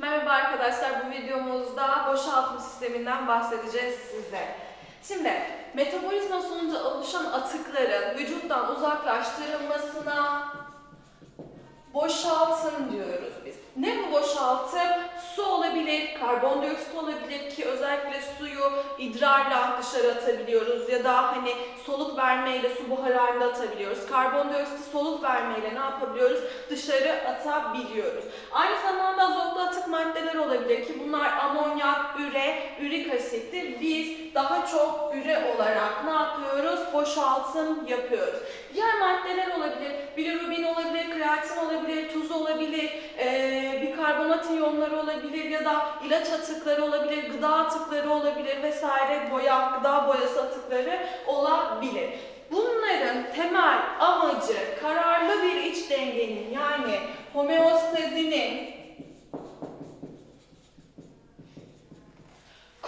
Merhaba arkadaşlar, bu videomuzda boşaltım sisteminden bahsedeceğiz size. Şimdi metabolizma sonucu oluşan atıkların vücuttan uzaklaştırılmasına boşaltım diyoruz biz. Ne bu boşaltım? Su olabilir, karbondioksit olabilir ki özellikle suyu idrarla dışarı atabiliyoruz ya da hani soluk vermeyle su buharı halinde atabiliyoruz. Karbondioksiti soluk vermeyle ne yapabiliyoruz? Dışarı atabiliyoruz. Aynı zamanda azotlu atık maddeler olabilir ki bunlar amonyak, üre, ürik asittir. Biz daha çok üre olarak ne yapıyoruz? Boşaltım yapıyoruz. Diğer maddeler olabilir. Bilirubin olabilir, kreatin olabilir, tuz olabilir, eee, bikarbonat iyonları olabilir ya da ilaç atıkları olabilir, gıda atıkları olabilir vesaire boya, gıda boyası atıkları olabilir. Bunların temel amacı kararlı bir iç dengenin yani homeostazinin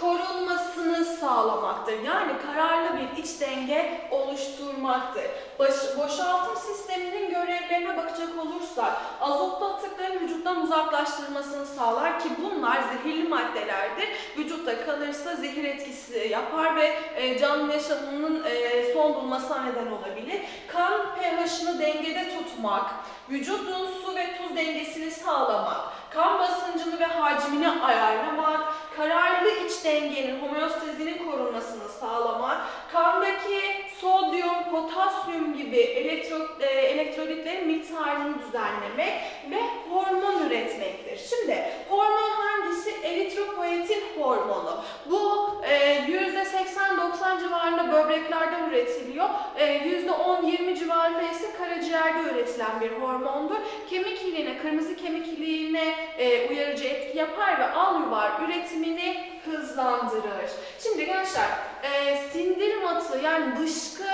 korunmasını sağlamaktır. Yani kararlı bir iç denge oluşturmaktır. Baş- boşaltım sisteminin görevlerine bakacak olursak azotlu atıkların vücuttan uzaklaştırmasını sağlar ki bunlar zehirli maddelerdir. Vücutta kalırsa zehir etkisi yapar ve e, canlı yaşamının e, son bulmasına neden olabilir. Kan pH'ını dengede tutmak, vücudun su ve tuz dengesini sağlamak, kan basıncını ve hacmini ayarlamak, kararlı iç dengenin, homeostazinin korunmasını sağlamak, kandaki sodyum, potasyum gibi elektro, e, elektrolitlerin miktarını düzenlemek ve hormon üretmektir. Şimdi hormon hangisi? Eritropoietin hormonu. Bu e, %80-90 civarında böbreklerde üretiliyor. E, %10-20 civarında ise karaciğerde üretilen bir hormondur. Kemik iliğine, kırmızı kemik iliğine e, uyarıcı etki yapar ve al yuvar üretimini hızlandırır. Şimdi gençler, sindirim atığı yani dışkı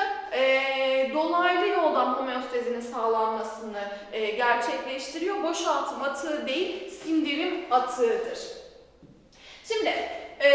dolaylı yoldan homeostazinin sağlanmasını e, gerçekleştiriyor. Boşaltım atığı değil, sindirim atığıdır. Şimdi e,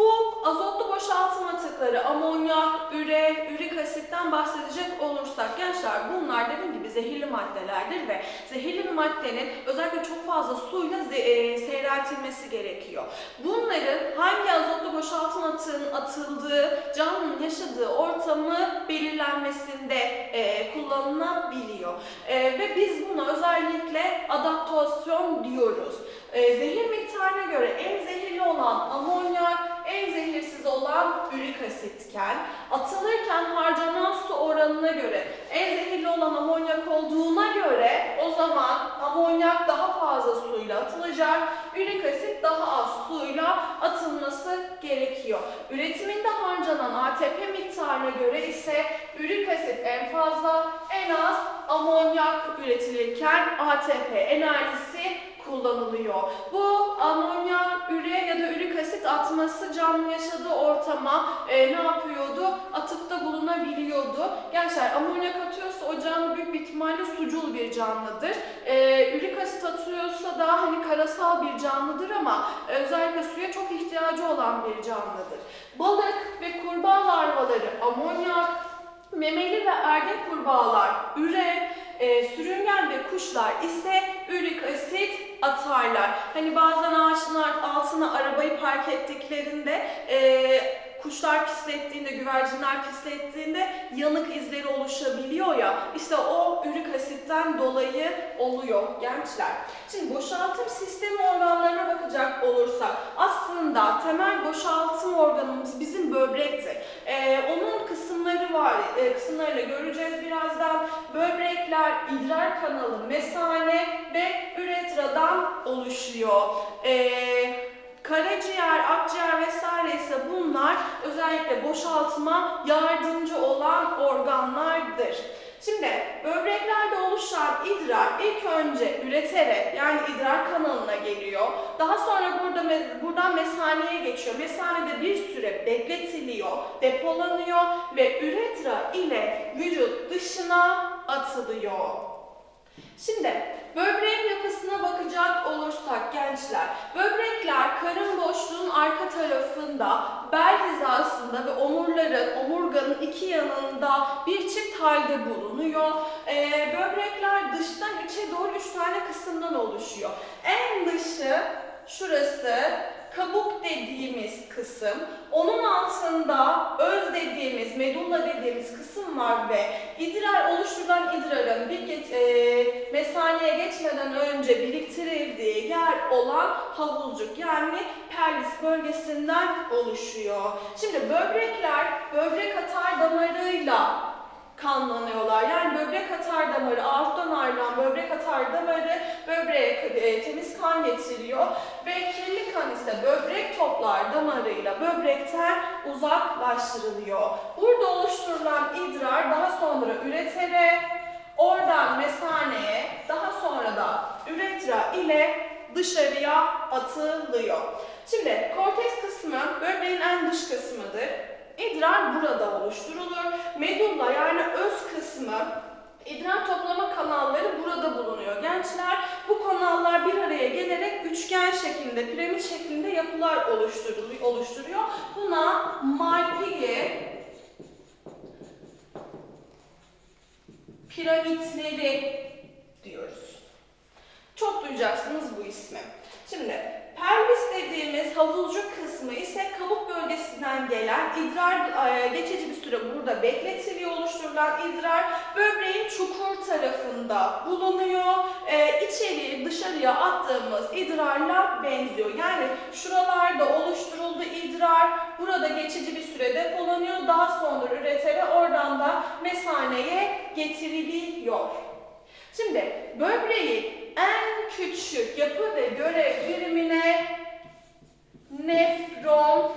bu azotlu boşaltım atıkları amonyak, üre, ürik asitten bahsedecek olursak gençler bunlar dediğim gibi zehirli maddelerdir ve zehirli bir maddenin özellikle çok fazla suyla e, seyreltilmesi gerekiyor. Bunların hangi azotlu boşaltım atığının atıldığı, canlının yaşadığı ortamı belirlenmesinde e, kullanılabiliyor. E, ve biz buna özellikle adaptasyon diyoruz. E, zehir miktarına göre en zehirli olan amonyak, en zehirsiz olan ürik asitken, atılırken harcanan su oranına göre en zehirli olan amonyak olduğuna göre o zaman amonyak daha fazla suyla atılacak, ürik asit daha az suyla atılması gerekiyor. Üretiminde harcanan ATP miktarına göre ise ürik asit en fazla, en az amonyak üretilirken ATP enerjisi kullanılıyor. Bu amonyak, üre ya da ürik asit atması canlı yaşadığı ortama e, ne yapıyordu? Atıkta bulunabiliyordu. Gençler amonyak atıyorsa o canlı büyük bir ihtimalle sucul bir canlıdır. E, ürik asit atıyorsa da hani karasal bir canlıdır ama özellikle suya çok ihtiyacı olan bir canlıdır. Balık ve kurbağa larvaları amonyak, memeli ve ergin kurbağalar üre, e, sürüngen ve kuşlar ise ürik asit atarlar. Hani bazen ağaçlar altına arabayı park ettiklerinde e, kuşlar pislettiğinde, güvercinler pislettiğinde yanık izleri oluşabiliyor ya. İşte o ürik asitten dolayı oluyor gençler. Şimdi boşaltım sistemi organlarına bakacak olursak aslında temel boşaltım organımız bizim böbrektir. E, onun kısımları var, e, kısımlarını göreceğiz birazdan. Böbrekler, idrar kanalı, mesane ve üretradan oluşuyor. Ee, karaciğer, akciğer vesaire ise bunlar özellikle boşaltıma yardımcı olan organlardır. Şimdi böbreklerde oluşan idrar ilk önce üreterek yani idrar kanalına geliyor. Daha sonra burada buradan mesaneye geçiyor. Mesanede bir süre bekletiliyor, depolanıyor ve üretra ile vücut dışına atılıyor. Şimdi böbreğin yapısına bakacak olursak gençler, böbrekler karın boşluğunun arka tarafında, bel hizasında ve omurların, omurganın iki yanında bir çift halde bulunuyor. Ee, böbrekler dıştan içe doğru üç tane kısımdan oluşuyor. En dışı şurası kabuk dediğimiz kısım. Onun altında öz dediğimiz, medulla dediğimiz kısım var ve idrar oluşturulan idrarın bir geç, e, mesaneye geçmeden önce biriktirildiği yer olan havuzcuk yani pelvis bölgesinden oluşuyor. Şimdi böbrekler böbrek kanlanıyorlar. Yani böbrek atar damarı, aorttan ayrılan böbrek atar damarı böbreğe e, temiz kan getiriyor ve kirli kan ise böbrek toplar damarıyla böbrekten uzaklaştırılıyor. Burada oluşturulan idrar daha sonra üretere, oradan mesaneye, daha sonra da üretra ile dışarıya atılıyor. Şimdi korteks kısmı böbreğin en dış kısmıdır. İdrar burada oluşturulur. Medulla yani öz kısmı idrar toplama kanalları burada bulunuyor. Gençler bu kanallar bir araya gelerek üçgen şeklinde, piramit şeklinde yapılar oluşturuyor. Buna Malpighi piramitleri diyoruz. Çok duyacaksınız bu ismi. Şimdi pelvis dediğimiz havuzcuk kısmı ise kabuk bölgesinden gelen idrar e, geçici bir süre burada bekletiliyor oluşturulan idrar böbreğin çukur tarafında bulunuyor. E, dışarıya attığımız idrarla benziyor. Yani şuralarda oluşturuldu idrar burada geçici bir süre depolanıyor. Daha sonra üretere oradan da mesaneye getiriliyor. Şimdi böbreğin en küçük yapı ve görev birimine nefron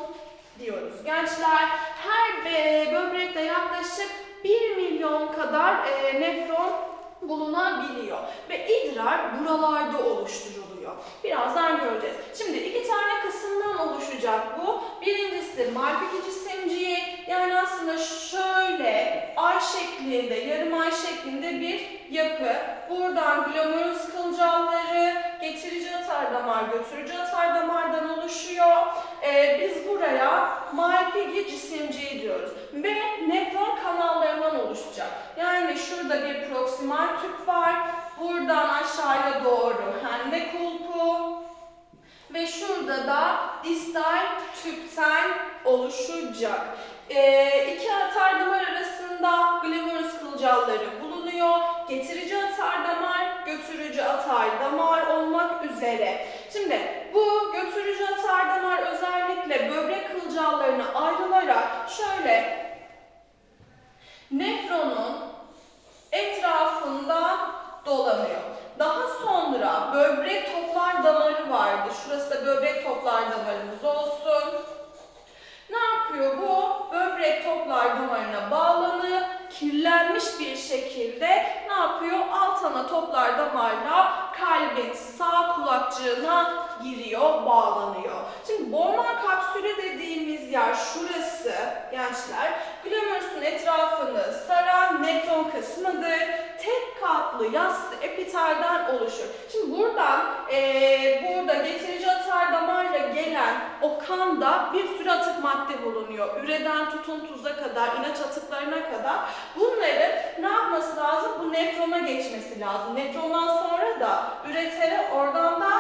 diyoruz. Gençler her e, böbrekte yaklaşık 1 milyon kadar e, nefron bulunabiliyor ve idrar buralarda oluşturuluyor. Birazdan göreceğiz. Şimdi iki tane kısımdan oluşacak bu. Birincisi Malpighi cisimciği yani aslında şöyle şeklinde, yarım ay şeklinde bir yapı. Buradan glomerulus kılcalları, getirici atar damar, götürücü atar damardan oluşuyor. Ee, biz buraya Malpighi cisimciği diyoruz. Ve nefron kanallarından oluşacak. Yani şurada bir proksimal tüp var. Buradan aşağıya doğru hende kulpu. Ve şurada da distal tüpten oluşacak. Ee, iki atar damar arasında glomerulus kılcalları bulunuyor. Getirici atar damar, götürücü atar damar olmak üzere. Şimdi bu götürücü atar damar özellikle böbrek kılcallarına ayrılarak şöyle nefronun etrafında dolanıyor. Daha sonra böbrek toplar damarı vardı. Şurası da böbrek toplar damarımız olsun. Ne yapıyor bu? Böbrek toplar damarına bağlanıyor. Kirlenmiş bir şekilde ne yapıyor? Alt ana toplar damarla kalbin sağ kulakçığına giriyor, bağlanıyor. Şimdi Bowman kapsülü dediğimiz yer şurası gençler. Glomerus'un etrafını saran nefron kısmıdır. Tek katlı yassı epitalden oluşur. Şimdi buradan eee, burada getirici atar damarla gelen o kanda bir sürü atık madde bulunuyor. Üreden tutun tuza kadar, ilaç atıklarına kadar. Bunları ne yapması lazım? Bu nefrona geçmesi lazım. Nefrondan sonra da üretere oradan da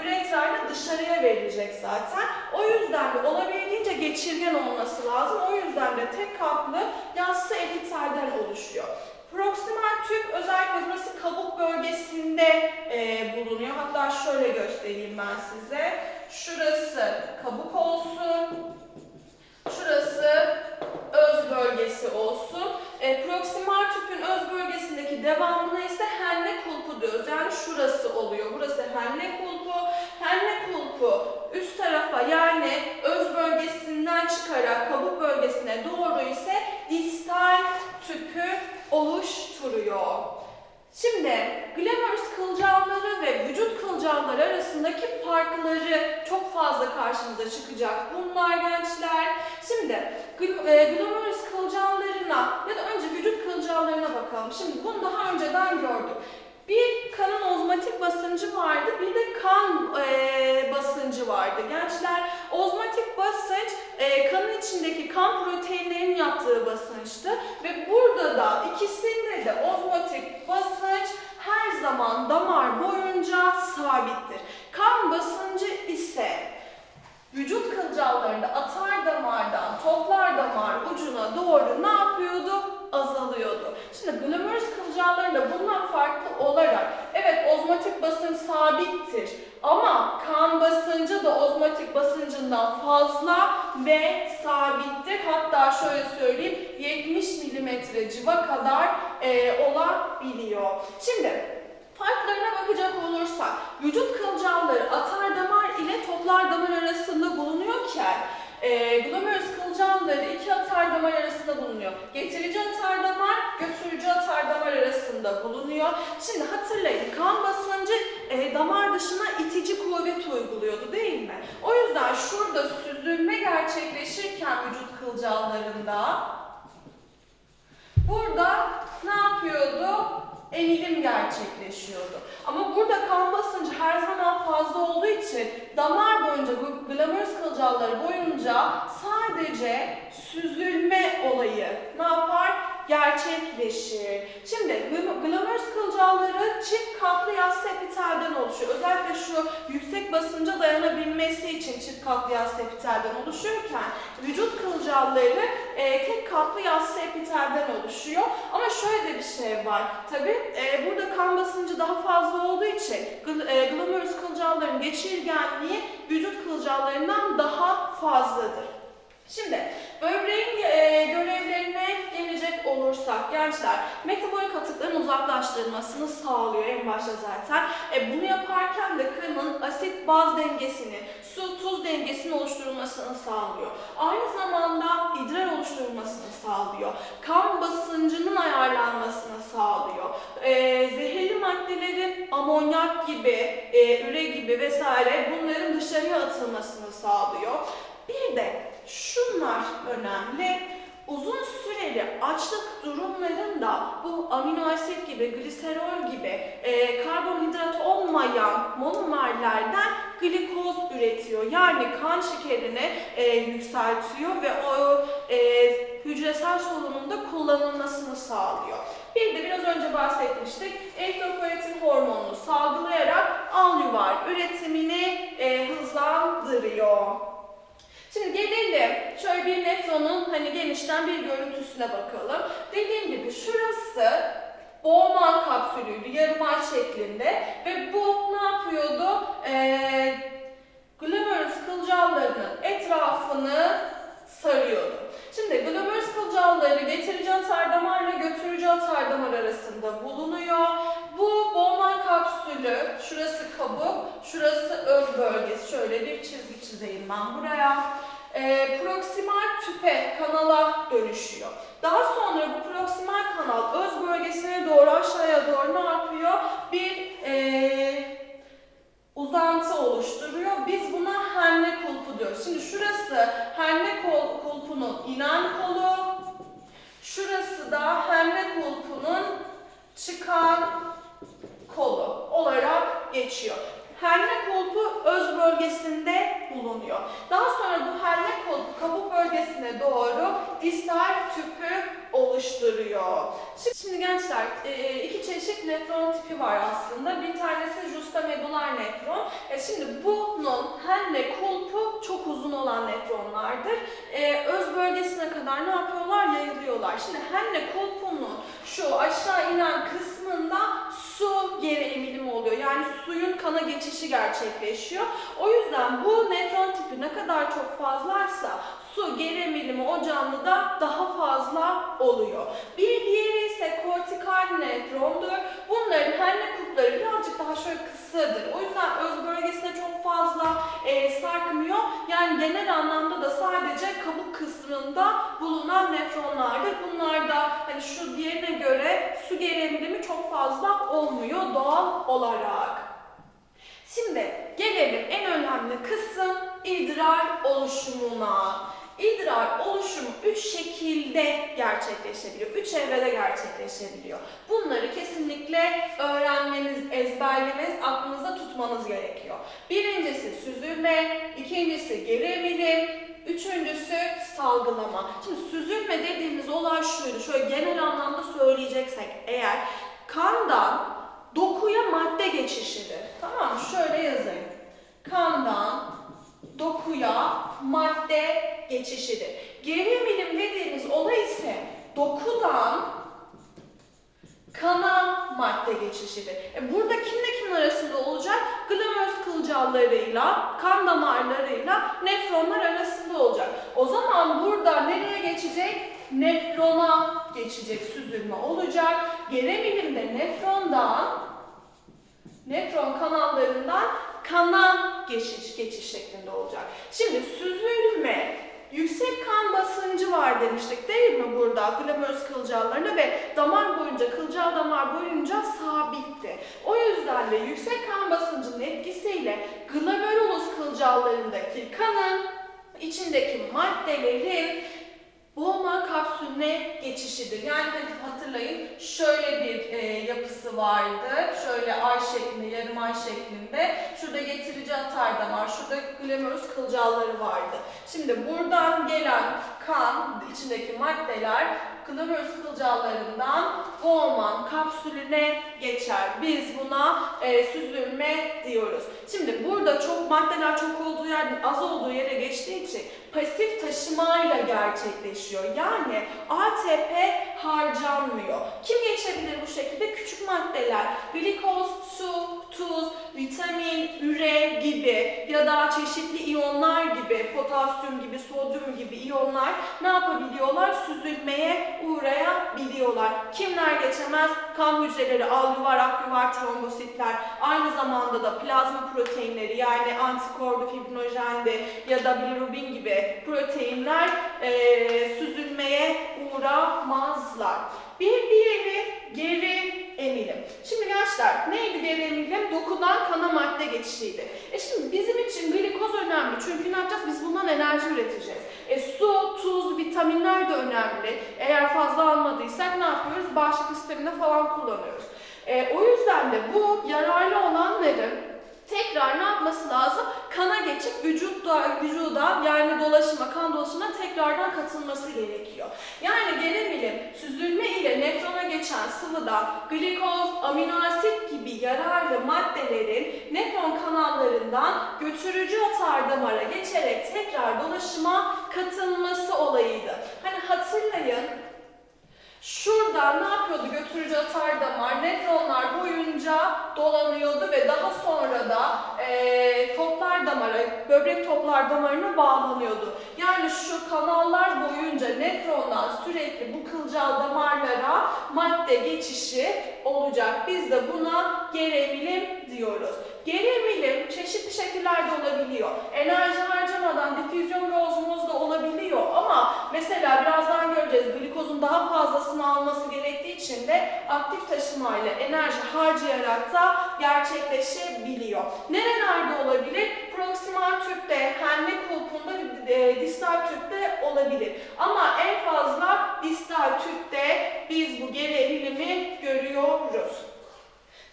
üreterle dışarıya verilecek zaten. O yüzden de olabildiğince geçirgen olması lazım. O yüzden de tek katlı yassı epitalden oluşuyor. Proksimal tüp özellikle burası kabuk bölgesinde e, bulunuyor. Hatta şöyle göstereyim ben size. Şurası kabuk olsun. Şurası öz bölgesi olsun. E, proksimal tüpün öz bölgesindeki devamına ise henne kulpu diyoruz. Yani şurası oluyor. Burası henne kulpu. Henne kulpu üst tarafa yani öz bölgesinden çıkarak kabuk bölgesine doğru ise distal tüpü oluşturuyor. Şimdi glomerus kılcalları ve vücut kılcalları arasındaki farkları çok fazla karşımıza çıkacak bunlar gençler. Şimdi e, glomerus kılcallarına ya da önce vücut kılcallarına bakalım. Şimdi bunu daha önceden gördük. Bir kanın ozmotik basıncı vardı, bir de kan e, basıncı vardı. Gençler, ozmotik basınç e, kanın içindeki kan proteinlerinin yaptığı basınçtı ve burada da ikisinde de ozmotik basınç her zaman damar boyunca sabittir. Kalp vücut kılcallarında atar damardan toplar damar ucuna doğru ne yapıyordu? Azalıyordu. Şimdi glomerus kılcallarında farklı olarak evet ozmotik basınç sabittir ama kan basıncı da ozmotik basıncından fazla ve sabittir. Hatta şöyle söyleyeyim 70 milimetre civa kadar e, olabiliyor. Şimdi Farklarına bakacak olursak, vücut kılcalları atar damar ile toplar damar arasında bulunuyorken, e, glomerus kılcalları iki atar damar arasında bulunuyor. Getirici atar damar, götürücü atar damar arasında bulunuyor. Şimdi hatırlayın, kan basıncı e, damar dışına itici kuvvet uyguluyordu değil mi? O yüzden şurada süzülme gerçekleşirken vücut kılcallarında, burada ne yapıyordu? emilim gerçekleşiyordu. Ama burada kan basıncı her zaman fazla olduğu için damar boyunca, glomerus kılcalları boyunca sadece süzülme olayı ne yapar? Gerçekleşir. Şimdi gl- glomerus kılcalları çift katlı yassı epitelden oluşuyor. Özellikle şu yüksek basınca dayanabilmesi için çift katlı yassı epitelden oluşuyorken vücut kılcalları e, tek katlı yassı epitelden oluşuyor. Ama şöyle de bir şey var. Tabi e, burada kan basıncı daha fazla olduğu için gl- e, glomerus kılcalların geçirgenliği vücut kılcallarından daha fazladır. Şimdi böbreğin e, görevlerine gelecek olursak gençler metabolik atıkların uzaklaştırılmasını sağlıyor en başta zaten. E, bunu yaparken de kanın asit baz dengesini, su tuz dengesinin oluşturulmasını sağlıyor. Aynı zamanda idrar oluşturulmasını sağlıyor. Kan basıncının ayarlanmasını sağlıyor. E, zehirli maddelerin amonyak gibi, e, üre gibi vesaire bunların dışarıya atılmasını sağlıyor. Bir de şunlar önemli. Uzun süreli açlık durumlarında bu amino asit gibi, gliserol gibi e, karbonhidrat olmayan monomerlerden glikoz üretiyor. Yani kan şekerini e, yükseltiyor ve o e, hücresel solunumda kullanılmasını sağlıyor. Bir de biraz önce bahsetmiştik. Eritropoietin hormonunu salgılayarak alüvar üretimini e, hızlandırıyor. Şimdi gelelim şöyle bir nefronun hani genişten bir görüntüsüne bakalım. Dediğim gibi şurası Bowman kapsülüydü yarım ay şeklinde ve bu ne yapıyordu? Ee, glomerus kılcallarının etrafını sarıyordu. Şimdi glomerus kılcalları getirici atar damarla götürücü atar damar arasında bulunuyor. Bu Bowman kapsülü, şurası kabuk, şurası öz bölgesi. Şöyle bir çizgi çizeyim ben buraya. Ee, proksimal tüpe kanala dönüşüyor. Daha sonra bu proksimal kanal öz bölgesine doğru aşağıya doğru ne yapıyor? Bir ee, uzantı oluşturuyor. Biz buna henne kulpu diyoruz. Şimdi şurası henne kol, kulpunun inen kolu, şurası da henne kulpunun çıkan kolu olarak geçiyor. Herne kulpu bölgesinde bulunuyor. Daha sonra bu herne kulpu kabuk bölgesine doğru distal tüpü oluşturuyor. Şimdi, gençler e, iki çeşit nefron tipi var aslında. Bir tanesi justamedular nefron. E, şimdi bunun henne kulpu çok uzun olan nefronlardır. E, öz bölgesine kadar ne yapıyorlar? Yayılıyorlar. Şimdi henne kulpunun şu aşağı inen kısmında su geri emilimi oluyor. Yani suyun kana geçişi gerçekleşiyor. O yüzden bu nefron tipi ne kadar çok fazlaysa su geri emilimi o canlıda daha fazla oluyor. Bir diğeri ise kortikal nefrondur. Bunların kupları daha şöyle kısadır. O yüzden öz bölgesine çok fazla e, sarkmıyor. Yani genel anlamda da sadece kabuk kısmında bulunan nefronlardır. Bunlar da hani şu diğerine göre su geri emilimi çok fazla olmuyor doğal olarak. Şimdi gelelim en önemli kısım idrar oluşumuna. İdrar oluşumu üç şekilde gerçekleşebiliyor. Üç evrede gerçekleşebiliyor. Bunları kesinlikle öğrenmeniz, ezberlemeniz, aklınızda tutmanız gerekiyor. Birincisi süzülme, ikincisi geri emilim, üçüncüsü salgılama. Şimdi süzülme dediğimiz olay şuydu. Şöyle genel anlamda söyleyeceksek eğer kandan dokuya madde geçişidir. Tamam? Şöyle yazayım. Kandan dokuya geçişidir. Geri emilim dediğimiz olay ise dokudan kana madde geçişidir. E burada kimle kimin arasında olacak? Glomerulus kılcallarıyla, kan damarlarıyla nefronlar arasında olacak. O zaman burada nereye geçecek? Nefrona geçecek süzülme olacak. Geri emilimde nefrondan, nefron kanallarından kana geçiş, geçiş şeklinde olacak. Şimdi süzülme Yüksek kan basıncı var demiştik değil mi burada glomerulus kılcallarına ve damar boyunca, kılcal damar boyunca sabitti. O yüzden de yüksek kan basıncının etkisiyle glomerulus kılcallarındaki kanın içindeki maddelerin boğma kapsülüne geçişidir. Yani hadi hatırlayın şöyle bir e, yapısı vardı. Şöyle ay şeklinde, yarım ay şeklinde. Şurada getirici atar damar, şurada glomerulus kılcalları vardı. Şimdi buradan gelen kan, içindeki maddeler glomerulus kılcallarından Bowman kapsülüne geçer. Biz buna e, süzülme diyoruz. Şimdi burada çok maddeler çok olduğu yerden az olduğu yere geçtiği için pasif taşımayla gerçekleşiyor. Yani ATP harcanmıyor. Kim geçebilir bu şekilde? Küçük maddeler, glikoz, su, tuz, vitamin, üre gibi ya da çeşitli iyonlar gibi, potasyum gibi, sodyum gibi iyonlar ne yapabiliyorlar? Süzülmeye uğrayabiliyorlar. Kimler geçemez? Kan hücreleri, alüvar, aküvar, trombositler, aynı zamanda da plazma proteinleri yani antikordu, fibrinojendi ya da bilirubin gibi proteinler eee, süzülmeye uğramazlar. Bir diğeri geri emilim. Şimdi gençler neydi geri emilim? Dokudan kana madde geçişiydi. E şimdi bizim için glikoz önemli. Çünkü ne yapacağız? Biz bundan enerji üreteceğiz. E su, tuz, vitaminler de önemli. Eğer fazla almadıysak ne yapıyoruz? Bağışıklık sisteminde falan kullanıyoruz. E, o yüzden de bu yararlı olanların tekrar ne yapması lazım? Kana geçip vücutta, vücuda yani dolaşıma, kan dolaşımına tekrardan katılması gerekiyor. Yani geri bilim süzülme ile nefrona geçen sıvıda glikoz, amino asit gibi yararlı maddelerin nefron kanallarından götürücü atar damara geçerek tekrar dolaşıma katılması olayıydı. Hani hatırlayın Şuradan ne yapıyordu götürücü atar damar? Nefronlar boyunca dolanıyordu ve daha sonra da eee, toplar damara, böbrek toplar damarına bağlanıyordu. Yani şu kanallar boyunca nefrondan sürekli bu kılcal damarlara madde geçişi olacak. Biz de buna geremilim diyoruz. Geremilim çeşitli şekillerde olabiliyor. Enerji harcamadan difüzyon ve olabiliyor ama mesela birazdan göreceğiz glikozun daha fazlasını alması gerektiği için de aktif taşımayla enerji harcayarak da gerçekleşebiliyor. Nerelerde olabilir? Proksimal tüpte, henle kulpunda, e, distal tüpte olabilir. Ama en fazla distal tüpte biz bu gerilimi görüyoruz.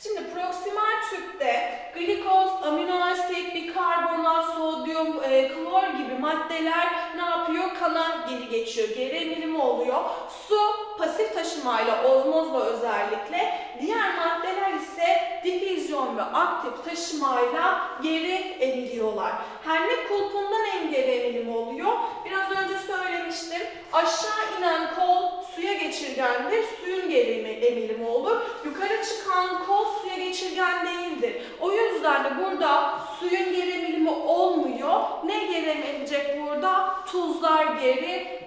Şimdi proksimal tüpte glikoz, amino asit, bikarbonat, sodyum, e, klor gibi maddeler ne yapıyor? Kana geri geçiyor. Geri emilimi oluyor. Su pasif taşımayla, ozmozla özellikle. Diğer maddeler ise difüzyon ve aktif taşımayla geri emiliyorlar. Her ne kulpundan en geri emilimi oluyor. Biraz önce söylemiştim. Aşağı inen kol suya geçirgendir. Suyun geri emi- emilimi olur. Yukarı çıkan kol suya geçirgen değildir. O yüzden de burada suyun geri emilimi olmuyor. Ne geri emilecek burada? Tuzlar geri.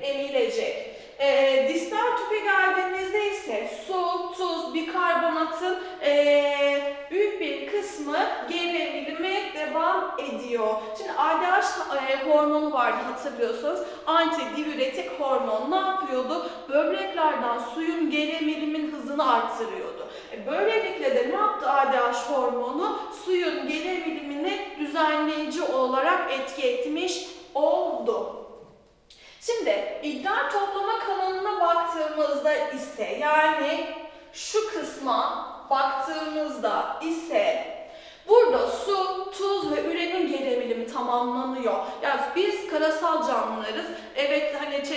Distal tüpe geldiğimizde ise su, tuz, bikarbonatın ee, büyük bir kısmı geri emilime devam ediyor. Şimdi ADH e, hormonu vardı hatırlıyorsanız. Antidiüretik hormon ne yapıyordu? Böbreklerden suyun geri emilimin hızını arttırıyordu. E, böylelikle de ne yaptı ADH hormonu? Suyun geri emilimini düzenleyici olarak etki etmiş oldu. Şimdi idrar toplama kanalına baktığımızda ise yani şu kısma baktığımızda ise burada su, tuz ve ürenin geri tamamlanıyor. Yani biz karasal canlılarız. Evet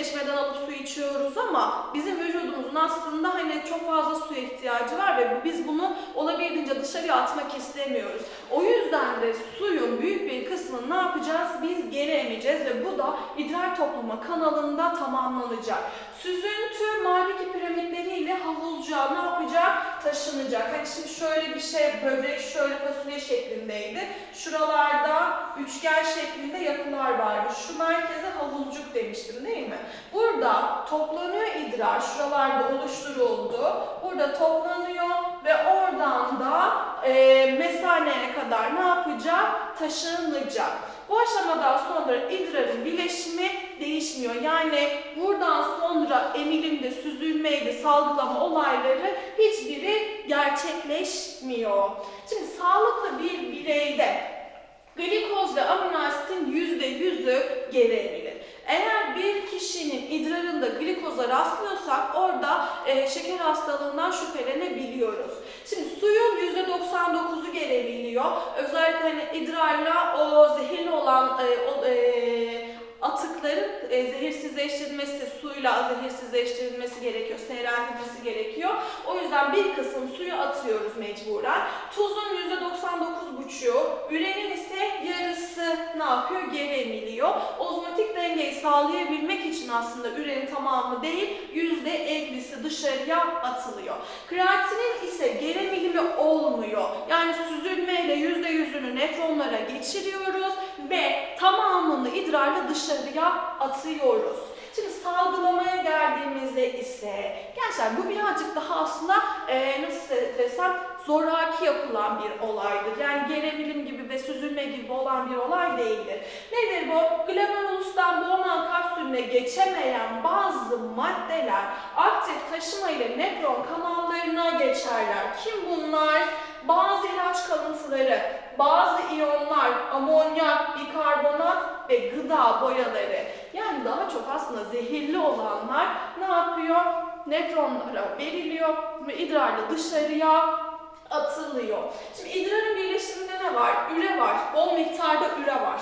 çeşmeden alıp su içiyoruz ama bizim vücudumuzun aslında hani çok fazla suya ihtiyacı var ve biz bunu olabildiğince dışarıya atmak istemiyoruz. O yüzden de suyun büyük bir kısmını ne yapacağız? Biz geri emeceğiz ve bu da idrar toplama kanalında tamamlanacak. Süzüntü Maliki piramitleriyle havuzcuğa ne yapacak? Taşınacak. Hani şimdi şöyle bir şey, böbrek şöyle fasulye şeklindeydi. Şuralarda üçgen şeklinde yapılar vardı. Şu merkeze havuzcuk demiştim değil mi? Burada toplanıyor idrar, şuralarda oluşturuldu. Burada toplanıyor ve oradan da e, mesaneye kadar ne yapacak? Taşınacak. Bu aşamadan sonra idrarın bileşimi değişmiyor. Yani buradan sonra emilimde, süzülmeydi, salgılama olayları hiçbiri gerçekleşmiyor. Şimdi sağlıklı bir bireyde glikoz ve amino asitin yüzde yüzü geri emilir. Eğer bir kişinin idrarında glikoza rastlıyorsak orada e, şeker hastalığından şüphelenebiliyoruz. Şimdi suyun %99'u gelebiliyor. Özellikle hani idrarla o zehirli olan e, o, e, atıkların e, zehirsizleştirilmesi, suyla zehirsizleştirilmesi gerekiyor, seyreltilmesi gerekiyor. O yüzden bir kısım suyu atıyoruz mecburen. Tuzun %99,5'u, ürenin ise yarısı ne yapıyor? Geri emiliyor. Ozmotik dengeyi sağlayabilmek için aslında ürenin tamamı değil, %50'si dışarıya atılıyor. Kreatinin ise olmuyor. Yani süzülmeyle %100'ünü nefronlara geçiriyoruz ve tamamını idrarla dışarıya atıyoruz. Şimdi salgılamaya geldiğimizde ise gençler bu birazcık daha aslında e, nasıl desem zoraki yapılan bir olaydır. Yani geremilim gibi ve süzülme gibi olan bir olay değildir. Nedir bu? Glomerulus'tan Bowman kapsülüne geçemeyen bazı maddeler aktif taşıma ile nefron kanallarına geçerler. Kim bunlar? Bazı ilaç kalıntıları, bazı iyonlar, amonyak, bikarbonat ve gıda boyaları. Yani daha çok aslında zehirli olanlar ne yapıyor? Nefronlara veriliyor ve idrarla dışarıya atılıyor. Şimdi idrarın birleşiminde ne var? Üre var. Bol miktarda üre var.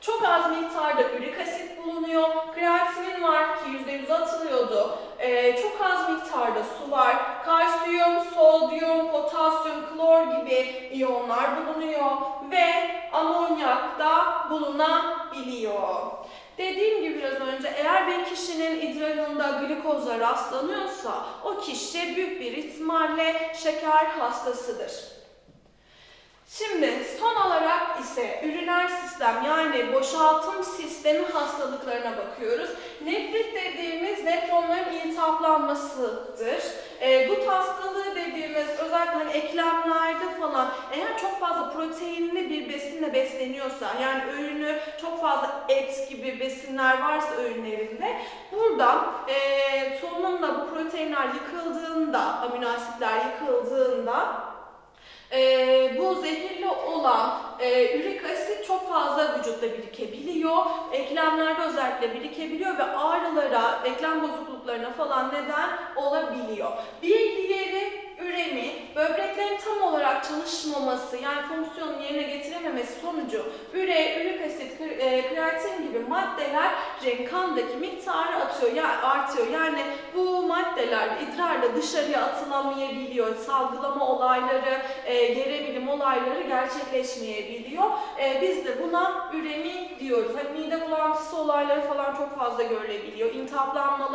Çok az miktarda ürik asit bulunuyor. Kreatinin var ki %100 atılıyordu. Ee, çok az miktarda su var. Kalsiyum, sodyum, potasyum, klor gibi iyonlar bulunuyor. Ve amonyak da bulunabiliyor. Dediğim gibi biraz önce eğer bir kişinin idrarında glikoza rastlanıyorsa o kişi büyük bir ihtimalle şeker hastasıdır. Şimdi son olarak ise üriner sistem yani boşaltım sistemi hastalıklarına bakıyoruz. Nefrit dediğimiz nefronların iltihaplanmasıdır. E, gut hastalığı dediğimiz özellikle hani eklemlerde falan eğer çok fazla proteinli bir besinle besleniyorsa yani öğünü çok fazla et gibi besinler varsa öğünlerinde burada e, sonunda bu proteinler yıkıldığında amino asitler yıkıldığında ee, bu zehirli olan e, ürik asit çok fazla vücutta birikebiliyor. Eklemlerde özellikle birikebiliyor ve ağrılara, eklem bozukluklarına falan neden olabiliyor. Bir diğeri üremi, böbreklerin tam olarak çalışmaması yani fonksiyonunu yerine getirememesi sonucu üre, ürik asit, e, kreatin gibi maddeler kandaki miktarı atıyor, yani artıyor. Yani bu maddeler idrarla dışarıya atılamayabiliyor. Salgılama olayları, e, gerebilim olayları gerçekleşmeyebiliyor. E, biz de buna üremi diyoruz. Hani mide bulantısı olayları falan çok fazla görülebiliyor. İltihaplanmalara yol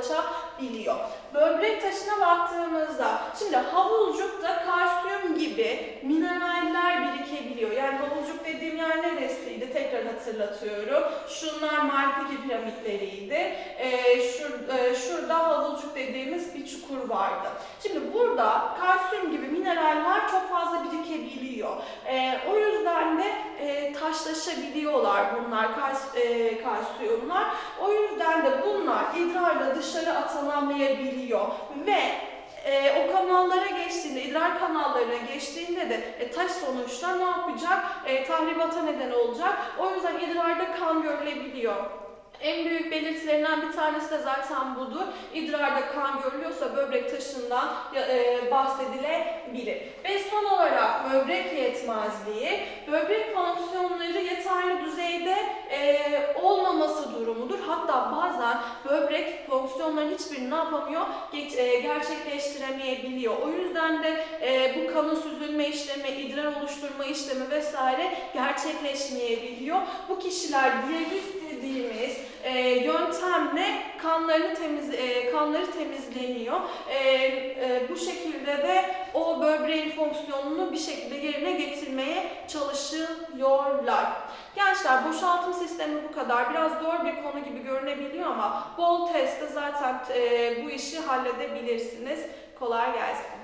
açabiliyor. Böbrek taşına baktığımızda, şimdi havuzcukta kalsiyum gibi mineraller birikebiliyor. Yani havuzcuk dediğim yer neresiydi? Tekrar hatırlatıyorum. Şunlar Malpighi piramitleriydi. Ee, şur, e, şurada havuzcuk dediğimiz bir çukur vardı. Şimdi burada kalsiyum gibi mineraller çok fazla birikebiliyor. Ee, o yüzden de e, taşlaşabiliyorlar bunlar, kals- e, kalsiyumlar. O yüzden de bunlar idrarla dışarı atanamayabiliyor ve e, o kanallara geçtiğinde, idrar kanallarına geçtiğinde de e, taş sonuçta ne yapacak? E, tahribata neden olacak. O yüzden idrarda kan görülebiliyor. En büyük belirtilerinden bir tanesi de zaten budur. İdrarda kan görülüyorsa böbrek taşından e, bahsedilebilir. Ve son olarak böbrek yetmezliği, böbrek fonksiyonları yeterli düzeyde e, olmaması durumudur. Hatta bazen böbrek fonksiyonların hiçbirini ne yapamıyor? E, gerçekleştiremeyebiliyor. O yüzden de bu kanın süzülme işlemi, idrar oluşturma işlemi vesaire gerçekleşmeyebiliyor. Bu kişiler diyaliz dediğimiz e, yöntemle kanlarını temiz e, kanları temizleniyor. E, e, bu şekilde de o böbreğin fonksiyonunu bir şekilde yerine getirmeye çalışıyorlar. Gençler boşaltım sistemi bu kadar. Biraz zor bir konu gibi görünebiliyor ama bol testte zaten e, bu işi halledebilirsiniz. Kolay gelsin.